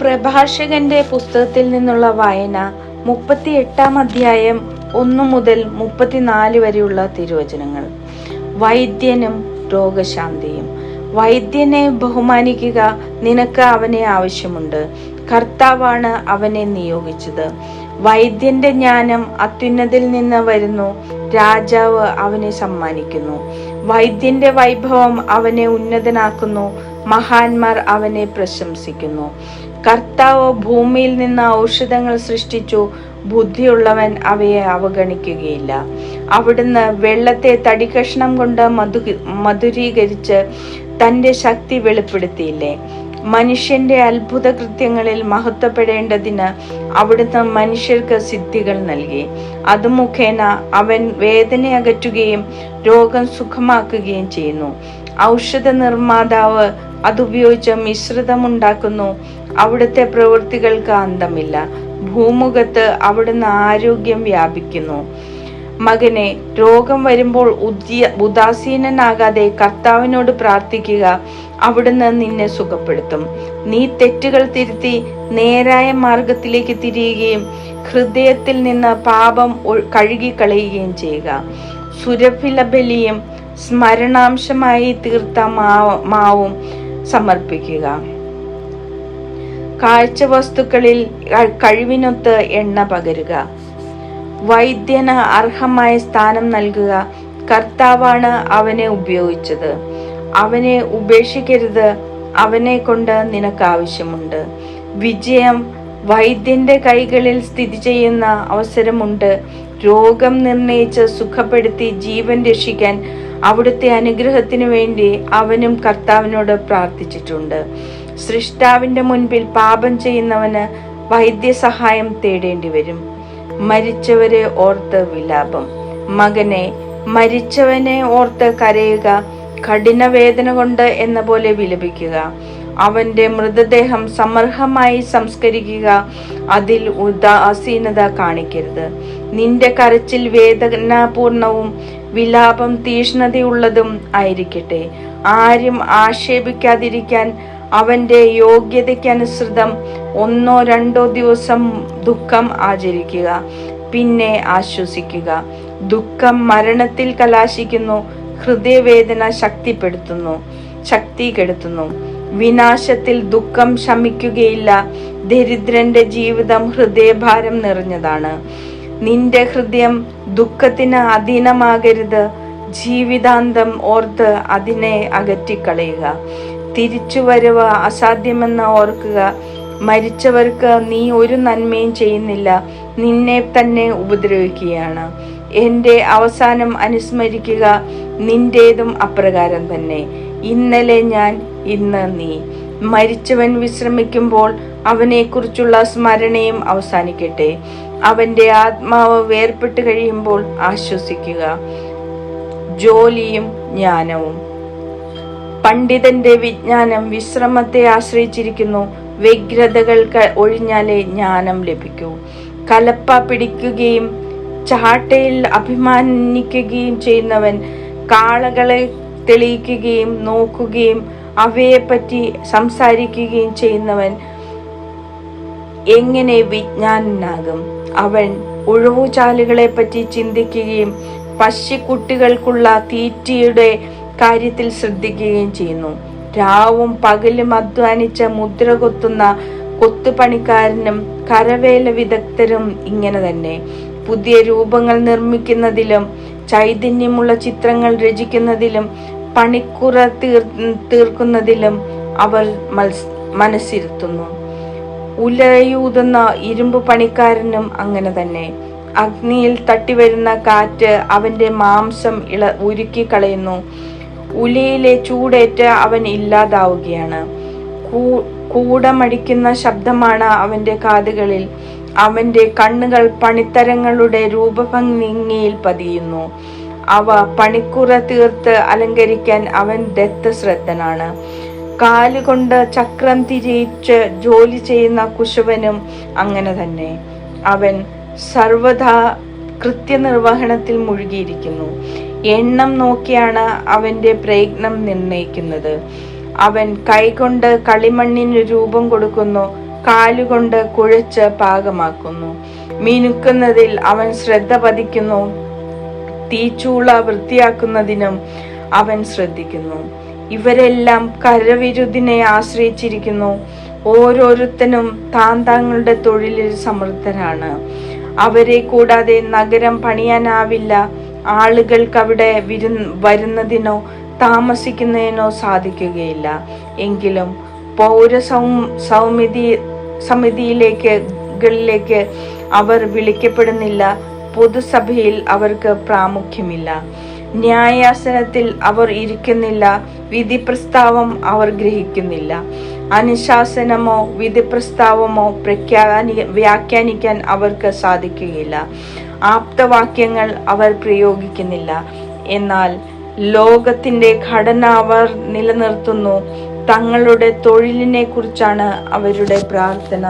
പ്രഭാഷകന്റെ പുസ്തകത്തിൽ നിന്നുള്ള വായന മുപ്പത്തി എട്ടാം അധ്യായം ഒന്നു മുതൽ മുപ്പത്തിനാല് വരെയുള്ള തിരുവചനങ്ങൾ. വൈദ്യനും രോഗശാന്തിയും. വൈദ്യനെ ബഹുമാനിക്കുക നിനക്ക് അവനെ ആവശ്യമുണ്ട്. കർത്താവാണ് അവനെ നിയോഗിച്ചത്. വൈദ്യന്റെ ജ്ഞാനം അത്യുന്നതിൽ നിന്ന് വരുന്നു. രാജാവ് അവനെ സമ്മാനിക്കുന്നു. വൈദ്യന്റെ വൈഭവം അവനെ ഉന്നതനാക്കുന്നു. മഹാന്മാർ അവനെ പ്രശംസിക്കുന്നു. കർത്താവ് ഭൂമിയിൽ നിന്ന് ഔഷധങ്ങൾ സൃഷ്ടിച്ചു. ബുദ്ധിയുള്ളവൻ അവയെ അവഗണിക്കുകയില്ല. അവിടുന്ന് വെള്ളത്തെ തടികഷ്ണം കൊണ്ട് മധു മധുരീകരിച്ച് തന്റെ ശക്തി വെളിപ്പെടുത്തിയില്ലേ? മനുഷ്യന്റെ അത്ഭുത കൃത്യങ്ങളിൽ മഹത്വപ്പെടേണ്ടതിന് അവിടുന്ന് മനുഷ്യർക്ക് സിദ്ധികൾ നൽകി. അത് മുഖേന അവൻ വേദന അകറ്റുകയും രോഗം സുഖമാക്കുകയും ചെയ്യുന്നു. ഔഷധ നിർമ്മാതാവ് അതുപയോഗിച്ച് മിശ്രിതമുണ്ടാക്കുന്നു. അവിടുത്തെ പ്രവൃത്തികൾക്ക് അന്തമില്ല. ഭൂമുഖത്ത് അവിടുന്ന് ആരോഗ്യം വ്യാപിക്കുന്നു. മകനെ രോഗം വരുമ്പോൾ ഉദ്യ ഉദാസീനനാകാതെ കർത്താവിനോട് പ്രാർത്ഥിക്കുക അവിടുന്ന് നിന്നെ സുഖപ്പെടുത്തും. നീ തെറ്റുകൾ തിരുത്തി നേരായ മാർഗത്തിലേക്ക് തിരിയുകയും ഹൃദയത്തിൽ നിന്ന് പാപം കഴുകിക്കളയുകയും ചെയ്യുക. സുരഭില ബലിയും സ്മരണാംശമായി തീർത്ത മാവും സമർപ്പിക്കുക. കാഴ്ച വസ്തുക്കളിൽ കഴിവിനൊത്ത് എണ്ണ പകരുക. വൈദ്യന് അർഹമായ സ്ഥാനം നൽകുക കർത്താവാണ് അവനെ ഉപയോഗിച്ചത്. അവനെ ഉപേക്ഷിക്കരുത് അവനെ കൊണ്ട് നിനക്ക് ആവശ്യമുണ്ട് വിജയം വൈദ്യന്റെ കൈകളിൽ സ്ഥിതി ചെയ്യുന്ന അവസരമുണ്ട്. രോഗം നിർണയിച്ച് സുഖപ്പെടുത്തി ജീവൻ രക്ഷിക്കാൻ അവിടുത്തെ അനുഗ്രഹത്തിനു വേണ്ടി അവനും കർത്താവിനോട് പ്രാർത്ഥിച്ചിട്ടുണ്ട്. സൃഷ്ടാവിന്റെ മുൻപിൽ പാപം ചെയ്യുന്നവന് വൈദ്യസഹായം തേടേണ്ടി വരും മരിച്ചവരെ ഓർത്ത് വിലാപം. മകനെ മരിച്ചവനെ ഓർത്ത് കരയുക കഠിന വേദന കൊണ്ട് എന്ന പോലെ വിലപിക്കുക. അവന്റെ മൃതദേഹം സമർഹമായി സംസ്കരിക്കുക അതിൽ ഉദാസീനത കാണിക്കരുത്. നിന്റെ കരച്ചിൽ വേദനാപൂർണവും വിലാപം തീഷ്ണതയുള്ളതും ആയിരിക്കട്ടെ. ആരും ആക്ഷേപിക്കാതിരിക്കാൻ അവന്റെ യോഗ്യതയ്ക്കനുസൃതം ഒന്നോ രണ്ടോ ദിവസം ദുഃഖം ആചരിക്കുക പിന്നെ ആശ്വസിക്കുക. ദുഃഖം മരണത്തിൽ കലാശിക്കുന്നു ഹൃദയവേദന ശക്തിപ്പെടുത്തുന്നു ശക്തി കെടുത്തുന്നു. വിനാശത്തിൽ ദുഃഖം ശമിക്കുകയില്ല ദരിദ്രന്റെ ജീവിതം ഹൃദയഭാരം നിറഞ്ഞതാണ്. നിന്റെ ഹൃദയം ദുഃഖത്തിന് അധീനമാകരുത് ജീവിതാന്തം ഓർത്ത് അതിനെ അകറ്റിക്കളയുക. തിരിച്ചുവരവ് അസാധ്യമെന്ന് ഓർക്കുക. മരിച്ചവർക്ക് നീ ഒരു നന്മയും ചെയ്യുന്നില്ല. നിന്നെ തന്നെ ഉപദ്രവിക്കുകയാണ്. എന്റെ അവസാനം അനുസ്മരിക്കുക നിന്റേതും അപ്രകാരം തന്നെ. ഇന്നലെ ഞാൻ ഇന്ന് നീ. മരിച്ചവൻ വിശ്രമിക്കുമ്പോൾ അവനെക്കുറിച്ചുള്ള സ്മരണയും അവസാനിക്കട്ടെ. അവന്റെ ആത്മാവ് വേർപെട്ട് കഴിയുമ്പോൾ ആശ്വസിക്കുക. ജോലിയും ജ്ഞാനവും. പണ്ഡിതന്റെ വിജ്ഞാനം വിശ്രമത്തെ ആശ്രയിച്ചിരിക്കുന്നു. വ്യഗ്രതകൾ ഒഴിഞ്ഞാലേ ജ്ഞാനം ലഭിക്കൂ. കലപ്പ പിടിക്കുകയും ചാട്ടയിൽ അഭിമാനിക്കുകയും ചെയ്യുന്നവൻ കാളകളെ തെളിയിക്കുകയും നോക്കുകയും അവയെപ്പറ്റി സംസാരിക്കുകയും ചെയ്യുന്നവൻ എങ്ങനെ വിജ്ഞാനനാകും? അവൻ ഉഴവുചാലുകളെ പറ്റി ചിന്തിക്കുകയും പശിക്കുട്ടികൾക്കുള്ള തീറ്റയുടെ കാര്യത്തിൽ ശ്രദ്ധിക്കുകയും ചെയ്യുന്നു. രാവും പകലും അധ്വാനിച്ച മുദ്ര കൊത്തുന്ന കൊത്തുപണിക്കാരനും കരവേല വിദഗ്ധരും ഇങ്ങനെ തന്നെ. പുതിയ രൂപങ്ങൾ നിർമ്മിക്കുന്നതിലും ചൈതന്യമുള്ള ചിത്രങ്ങൾ രചിക്കുന്നതിലും പണിക്കുറ തീർ തീർക്കുന്നതിലും അവർ മത്സ മനസ്സിരുത്തുന്നു. ഉലയൂതുന്ന ഇരുമ്പ് പണിക്കാരനും അങ്ങനെ തന്നെ. അഗ്നിയിൽ തട്ടിവരുന്ന കാറ്റ് അവന്റെ മാംസം ഇള ഉരുക്കി കളയുന്നു ഉലയിലെ ചൂടേറ്റ് അവൻ ഇല്ലാതാവുകയാണ്. കൂടമടിക്കുന്ന ശബ്ദമാണ് അവന്റെ കാതുകളിൽ. അവന്റെ കണ്ണുകൾ പണിത്തരങ്ങളുടെ രൂപഭംഗിയിൽ പതിയുന്നു. അവ പണിക്കുറ തീർത്ത് അലങ്കരിക്കാൻ അവൻ ദത്തശ്രദ്ധനാണ്. കാലുകൊണ്ട് ചക്രം തിരിയിച്ച് ജോലി ചെയ്യുന്ന കുശവനും അങ്ങനെ തന്നെ. അവൻ സർവദാ കൃത്യനിർവഹണത്തിൽ മുഴുകിയിരിക്കുന്നു. എണ്ണം നോക്കിയാണ് അവന്റെ പ്രയത്നം നിർണയിക്കുന്നത്. അവൻ കൈകൊണ്ട് കളിമണ്ണിന് രൂപം കൊടുക്കുന്നു കാലുകൊണ്ട് കുഴച്ച് പാകമാക്കുന്നു. മിനുക്കുന്നതിൽ അവൻ ശ്രദ്ധ പതിക്കുന്നു തീച്ചൂള വൃത്തിയാക്കുന്നതിനും അവൻ ശ്രദ്ധിക്കുന്നു. ഇവരെല്ലാം കരവിരുദിനെ ആശ്രയിച്ചിരിക്കുന്നു. ഓരോരുത്തനും താൻ തങ്ങളുടെ തൊഴിലിൽ സമർത്ഥരാണ്. അവരെ കൂടാതെ നഗരം പണിയാനാവില്ല ആളുകൾക്ക് അവിടെ വിരു വരുന്നതിനോ താമസിക്കുന്നതിനോ സാധിക്കുകയില്ല. എങ്കിലും പൗര സൗമിതി സമിതിയിലേക്ക് കളിലേക്ക് അവർ വിളിക്കപ്പെടുന്നില്ല. പൊതുസഭയിൽ അവർക്ക് പ്രാമുഖ്യമില്ല. ന്യായാസനത്തിൽ അവർ ഇരിക്കുന്നില്ല. വിധി പ്രസ്താവം അവർ ഗ്രഹിക്കുന്നില്ല. അനുശാസനമോ വിധി പ്രസ്താവമോ പ്രഖ്യാനി വ്യാഖ്യാനിക്കാൻ അവർക്ക് സാധിക്കുകയില്ല. ആപ്തവാക്യങ്ങൾ അവർ പ്രയോഗിക്കുന്നില്ല. എന്നാൽ ലോകത്തിന്റെ ഘടന അവർ നിലനിർത്തുന്നു. തങ്ങളുടെ തൊഴിലിനെ കുറിച്ചാണ് അവരുടെ പ്രാർത്ഥന.